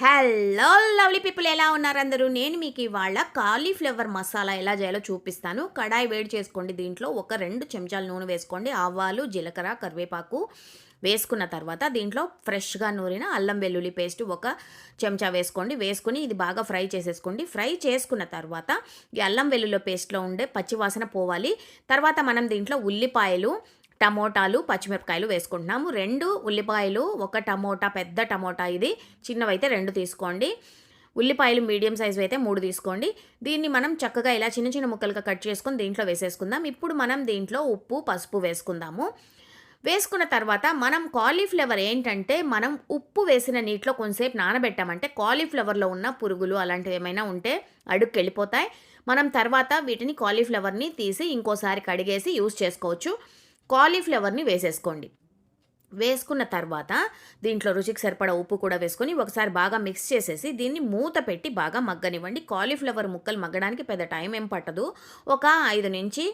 Hello lovely people ఎలా ఉన్నారు అందరూ? నేను మీకు ఇవాళ కాలీఫ్లవర్ మసాలా ఎలా చేయాలో చూపిస్తాను. కడాయి వేడి చేసుకోండి. దీంట్లో ఒక రెండు చెంచాల నూనె వేసుకోండి. ఆవాలు జీలకర్ర కరివేపాకు వేసుకున్న తర్వాత దీంట్లో ఫ్రెష్గా నూరిన అల్లం వెల్లుల్లి పేస్ట్ ఒక చెంచా వేసుకోండి. వేసుకుని ఇది బాగా ఫ్రై చేసేసుకోండి. ఫ్రై చేసుకున్న తర్వాత ఈ అల్లం వెల్లుల్లి పేస్ట్లో ఉండే పచ్చివాసన పోవాలి. తర్వాత మనం దీంట్లో ఉల్లిపాయలు టమోటాలు పచ్చిమిరపకాయలు వేసుకుంటున్నాము. రెండు ఉల్లిపాయలు ఒక టమోటా పెద్ద టమోటా ఇది. చిన్నవైతే రెండు తీసుకోండి. ఉల్లిపాయలు మీడియం సైజు అయితే మూడు తీసుకోండి. దీన్ని మనం చక్కగా ఇలా చిన్న చిన్న ముక్కలుగా కట్ చేసుకొని దీంట్లో వేసేసుకుందాం. ఇప్పుడు మనం దీంట్లో ఉప్పు పసుపు వేసుకుందాము. వేసుకున్న తర్వాత మనం కాలీఫ్లవర్ ఏంటంటే మనం ఉప్పు వేసిన నీటిలో కొంతసేపు నానబెట్టామంటే కాలీఫ్లవర్లో ఉన్న పురుగులు అలాంటివి ఏమైనా ఉంటే అడుగుకి వెళ్ళిపోతాయి. మనం తర్వాత వీటిని కాలీఫ్లవర్ని తీసి ఇంకోసారి కడిగేసి యూస్ చేసుకోవచ్చు. కాలీఫ్లవర్ని వేసేసుకోండి. వేసుకున్న తర్వాత దీంట్లో రుచికి సరిపడా ఉప్పు కూడా వేసుకొని ఒకసారి బాగా మిక్స్ చేసేసి దీన్ని మూత పెట్టి బాగా మగ్గనివ్వండి. కాలీఫ్లవర్ ముక్కలు మగ్గడానికి పెద్ద టైం ఏం పట్టదు. ఒక ఐదు నుంచి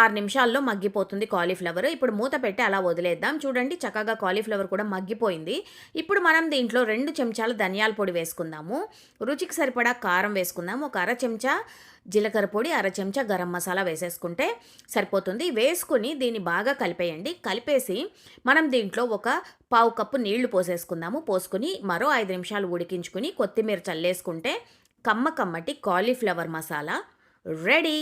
ఆరు నిమిషాల్లో మగ్గిపోతుంది కాలీఫ్లవర్. ఇప్పుడు మూత పెట్టి అలా వదిలేద్దాం. చూడండి చక్కగా కాలీఫ్లవర్ కూడా మగ్గిపోయింది. ఇప్పుడు మనం దీంట్లో రెండు చెంచాల ధనియాల పొడి వేసుకుందాము. రుచికి సరిపడా కారం వేసుకుందాము. ఒక అర చెంచా జీలకర్ర పొడి అర చెంచా గరం మసాలా వేసేసుకుంటే సరిపోతుంది. వేసుకుని దీన్ని బాగా కలిపేయండి. కలిపేసి మనం దీంట్లో ఒక పావు కప్పు నీళ్ళు పోసేసుకుందాము. పోసుకుని మరో ఐదు నిమిషాలు ఉడికించుకుని కొత్తిమీర చల్లేసుకుంటే కమ్మ కమ్మటి కాలీఫ్లవర్ మసాలా రెడీ.